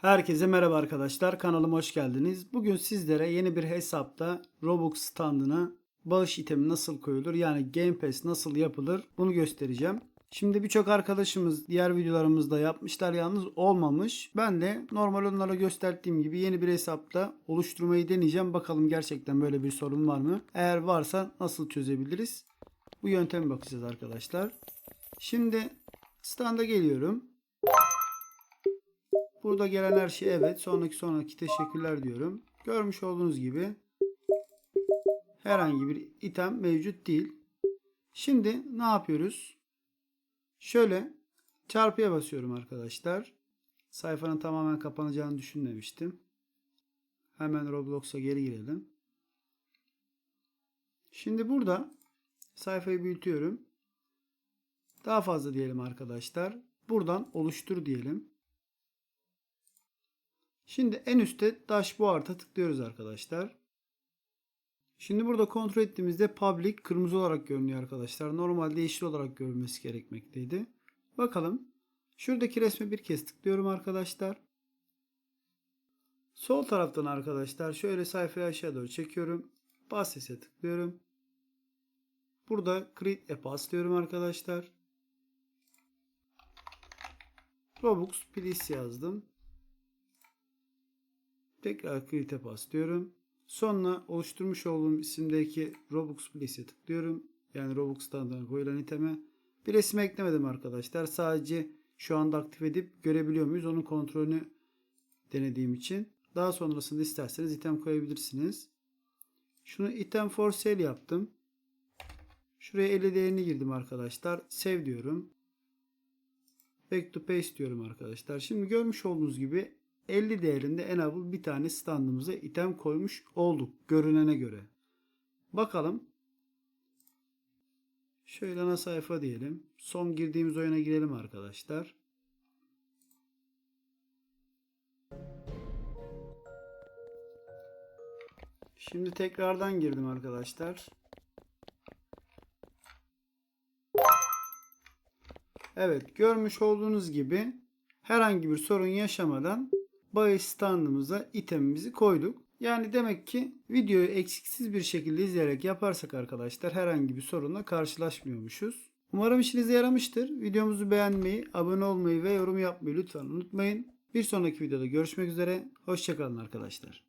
Herkese merhaba arkadaşlar. Kanalıma hoş geldiniz. Bugün sizlere yeni bir hesapta Robux standına bağış itemi nasıl koyulur yani Game Pass nasıl yapılır bunu göstereceğim. Şimdi birçok arkadaşımız diğer videolarımızda yapmışlar yalnız olmamış. Ben de normal onlara gösterdiğim gibi yeni bir hesapta oluşturmayı deneyeceğim. Bakalım gerçekten böyle bir sorun var mı? Eğer varsa nasıl çözebiliriz? Bu yönteme bakacağız arkadaşlar. Şimdi standa geliyorum. Burada gelen her şey evet. Sonraki sonraki teşekkürler diyorum. Görmüş olduğunuz gibi herhangi bir item mevcut değil. Şimdi ne yapıyoruz? Şöyle çarpıya basıyorum arkadaşlar. Sayfanın tamamen kapanacağını düşünmemiştim. Hemen Roblox'a geri girelim. Şimdi burada sayfayı büyütüyorum. Daha fazla diyelim arkadaşlar. Buradan oluştur diyelim. Şimdi en üstte dashboard'a tıklıyoruz arkadaşlar. Şimdi burada kontrol ettiğimizde public kırmızı olarak görünüyor arkadaşlar. Normalde yeşil olarak görülmesi gerekmekteydi. Bakalım. Şuradaki resme bir kez tıklıyorum arkadaşlar. Sol taraftan arkadaşlar şöyle sayfayı aşağı doğru çekiyorum. Bas sese tıklıyorum. Burada create a pass diyorum arkadaşlar. Robux please yazdım. Tekrar create'e basıyorum. Sonra oluşturmuş olduğum isimdeki Robux Place'e tıklıyorum. Yani Robux standına koyulan iteme. Bir resim eklemedim arkadaşlar. Sadece şu anda aktif edip görebiliyor muyuz? Onun kontrolünü denediğim için. Daha sonrasında isterseniz item koyabilirsiniz. Şunu item for sale yaptım. Şuraya 50 değerini girdim arkadaşlar. Save diyorum. Back to paste diyorum arkadaşlar. Şimdi görmüş olduğunuz gibi 50 değerinde enable bir tane standımıza item koymuş olduk görünene göre. Bakalım. Şöyle ana sayfa diyelim. Son girdiğimiz oyuna girelim arkadaşlar. Şimdi tekrardan girdim arkadaşlar. Evet görmüş olduğunuz gibi herhangi bir sorun yaşamadan bahis standımıza itemimizi koyduk. Yani demek ki videoyu eksiksiz bir şekilde izleyerek yaparsak arkadaşlar herhangi bir sorunla karşılaşmıyormuşuz. Umarım işinize yaramıştır. Videomuzu beğenmeyi, abone olmayı ve yorum yapmayı lütfen unutmayın. Bir sonraki videoda görüşmek üzere. Hoşçakalın arkadaşlar.